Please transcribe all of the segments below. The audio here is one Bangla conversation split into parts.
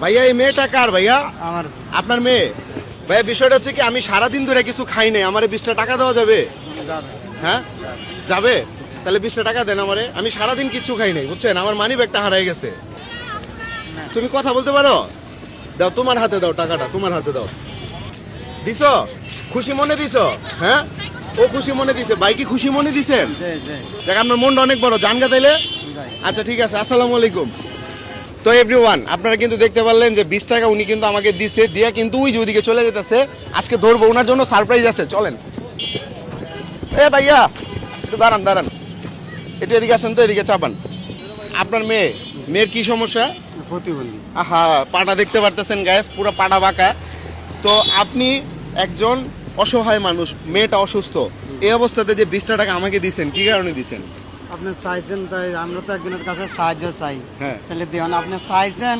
ভাইয়া এই মেয়েটা কার ভাইয়া? আমার আপনার মেয়ে? ভাইয়া বিষয়টা হচ্ছে কি আমি সারাদিন ধরে কিছু খাই নাই আমার বিশটা টাকা দেওয়া যাবে? হ্যাঁ? যাবে? তাহলে বিশটা টাকা দেন আমারে। আমি সারাদিন কিচ্ছু খাই নাই বুঝছেন? আমার মানি ব্যাগটা হারাই গেছে। তুমি কথা বলতে পারো? দাও তোমার হাতে দাও টাকাটা তোমার হাতে দাও। দিছো? খুশি মনে দিছো? হ্যাঁ? ও খুশি মনে দিছে। ভাই কি খুশি মনে দিছেন জি জি। দেখ আপনার মনটা অনেক বড়। জানগা তাইলে? আচ্ছা ঠিক আছে। আসসালামু আলাইকুম। তো এভরিওয়ান আপনারা কিন্তু দেখতে পারলেন যে বিশ টাকা উনি কিন্তু আমাকে দিছে দিয়া কিন্তু ওই যে ওইদিকে চলে যেতেছে। আজকে ধরবো ওনার জন্য সারপ্রাইজ আছে চলেন। এ ভাইয়া একটু দাঁড়ান দাঁড়ান। একটু এদিকে আসেন তো এদিকে চাপান। আপনার মেয়ে মেয়ের কি সমস্যা? প্রতিবন্ধী। আহা পাটা দেখতে পারতেছেন গ্যাস পুরো পাটা বাঁকা। তো আপনি একজন অসহায় মানুষ মেয়েটা অসুস্থ। এই অবস্থাতে যে বিশটা টাকা আমাকে দিছেন কি কারণে দিছেন? আপনি চাইছেন তাই আমরা তো একজনের কাছে সাহায্য চাই। হ্যাঁ। তাহলে দেওয়ান আপনি চাইছেন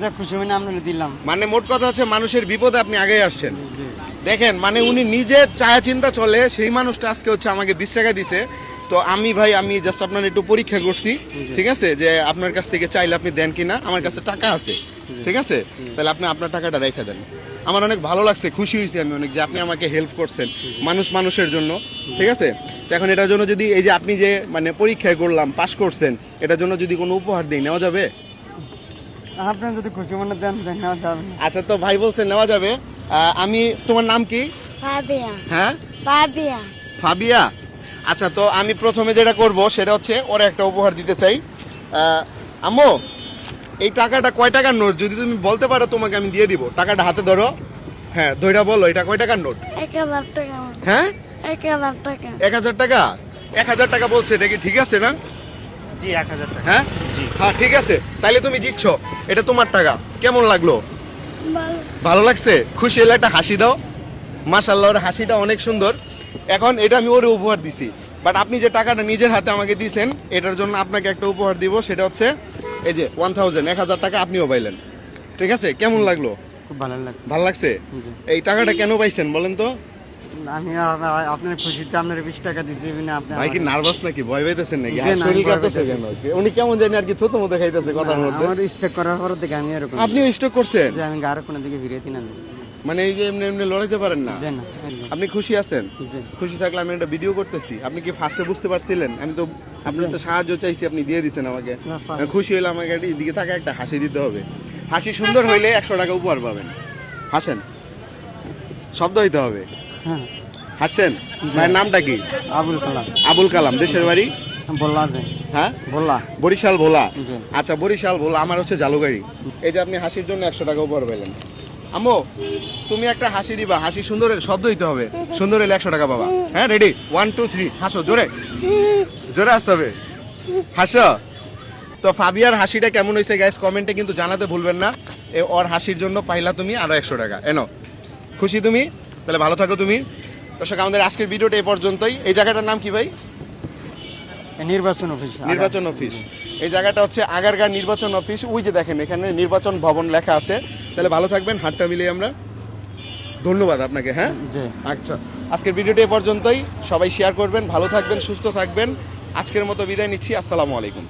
যে খুশি হয়ে আমরা দিলাম। মানে মোট কথা হচ্ছে মানুষের বিপদে আপনি আগে আসছেন। দেখেন মানে উনি নিজে চায়া চিন্তা চলে সেই মানুষটা আজকে হচ্ছে আমাকে বিশ টাকা দিছে। তো আমি ভাই আমি জাস্ট আপনার একটু পরীক্ষা করছি ঠিক আছে? যে আপনার কাছ থেকে চাইলে আপনি দেন কিনা আমার কাছে টাকা আছে ঠিক আছে? তাহলে আপনি আপনার টাকাটা রেখে দেন। আমার অনেক ভালো লাগছে খুশি হয়েছি আমি অনেক যে আপনি আমাকে হেল্প করছেন মানুষ মানুষের জন্য ঠিক আছে? তো এখন এটার জন্য যদি এই যে আপনি যে মানে পরীক্ষায় করলাম পাশ করছেন এটার জন্য যদি কোনো উপহার দিই নেওয়া যাবে? আপনি যদি খুশি মনে দেন নেওয়া যাবে। আচ্ছা তো ভাই বলছে নেওয়া যাবে। আমি তোমার নাম কি? Fabia. হ্যাঁ? Fabia. ফাবিয়া? আচ্ছা তো আমি প্রথমে যেটা করব সেটা হচ্ছে ওর একটা উপহার দিতে চাই। আহ, আম্মু? এই টাকাটা কয় টাকার নোট? যদি তুমি বলতে পারো তোমাকে আমি দিয়ে দিব। টাকাটা হাতে ধরো। হ্যাঁ ধৈরা বলো এটা কয় টাকার নোট? এক হাজার টাকা। হ্যাঁ? এক হাজার টাকা। এক হাজার টাকা? এক হাজার টাকা বলছে এটা কি ঠিক আছে না? জি এক হাজার টাকা। হ্যাঁ? হ্যাঁ ঠিক আছে। তাইলে তুমি জিতছ। এটা তোমার টাকা। কেমন লাগল? ভালো। ভালো লাগছে? খুশি হলে একটা হাসি দাও। মাশাল্লাহ ওর হাসিটা অনেক সুন্দর। এখন এটা আমি ওরে উপহার দিছি। বাট আপনি যে টাকাটা নিজের হাতে আমাকে দিয়েছেন এটার জন্য আপনাকে একটা উপহার দিব। সেটা হচ্ছে এই যে ওয়ান থাউজেন্ড এক হাজার টাকা আপনিও পাইলেন। ঠিক আছে? কেমন লাগল? খুব ভালো লাগছে। ভালো লাগছে? এই টাকাটা কেন পাইছেন বলেন তো? আমি আপনার খুশিতে আপনার বিশ টাকা দিছি না আপনি ভাই কি নার্ভাস নাকি? ভয় পাইতেছেন নাকি? শরীর কাঁপতেছে কেন? উনি কেমন জানি আর কি ছোট মতো খাইতেছে কথার মধ্যে। আমার স্টেক করার পর থেকে আমি এরকম আপনিও স্টক করছেন? যে আমি গাড়ি কোনো দিকে ফিরে মানে এই যে এমনি এমনি লড়াইতে পারেন না? না। আপনি খুশি আছেন? খুশি থাকলে আমি একটা ভিডিও করতেছি। আপনি কি ফার্স্টে বুঝতে পারছিলেন? আমি তো আপনার তো সাহায্য চাইছি আপনি দিয়ে দিচ্ছেন আমাকে। খুশি হলে আমাকে এদিকে থাকা একটা হাসি দিতে হবে। হাসি সুন্দর হইলে একশো টাকা উপহার পাবেন। হাসেন? শব্দ হইতে হবে। হ্যাঁ। হাসছেন? ভাইয়ের নামটা কি? আবুল কালাম। আবুল কালাম দেশের বাড়ি? বললা হ্যাঁ? বললা বরিশাল ভোলা। আচ্ছা বরিশাল ভোলা আমার হচ্ছে জালুগাড়ি এই যে আপনি হাসির জন্য একশো টাকা উপহার পেলেন আম্মু, তুমি একটা হাসি দিবা। হাসি সুন্দরের শব্দ হইতে হবে। সুন্দর হলে একশো টাকা পাবা। হ্যাঁ রেডি ওয়ান টু থ্রি হাসো, জোরে। জোরে আসতে হবে। হাসো। তো ফাবিয়ার হাসিটা কেমন হয়েছে গ্যাস কমেন্টে কিন্তু জানাতে ভুলবেন না। এ, ওর হাসির জন্য পাইলা তুমি আরও একশো টাকা। এনো। খুশি তুমি? তাহলে ভালো থাকো তুমি। দর্শক, আমাদের আজকের ভিডিওটা এই পর্যন্তই। এই জায়গাটার নাম কি ভাই? নির্বাচন অফিস নির্বাচন অফিস। এই জায়গাটা হচ্ছে আগারগাঁ নির্বাচন অফিস। ওই যে দেখেন এখানে নির্বাচন ভবন লেখা আছে। তাহলে ভালো থাকবেন হাতটা মিলিয়ে আমরা ধন্যবাদ আপনাকে হ্যাঁ? জি। আচ্ছা আজকের ভিডিওটি এ পর্যন্তই। সবাই শেয়ার করবেন ভালো থাকবেন সুস্থ থাকবেন। আজকের মতো বিদায় নিচ্ছি আসসালামু আলাইকুম।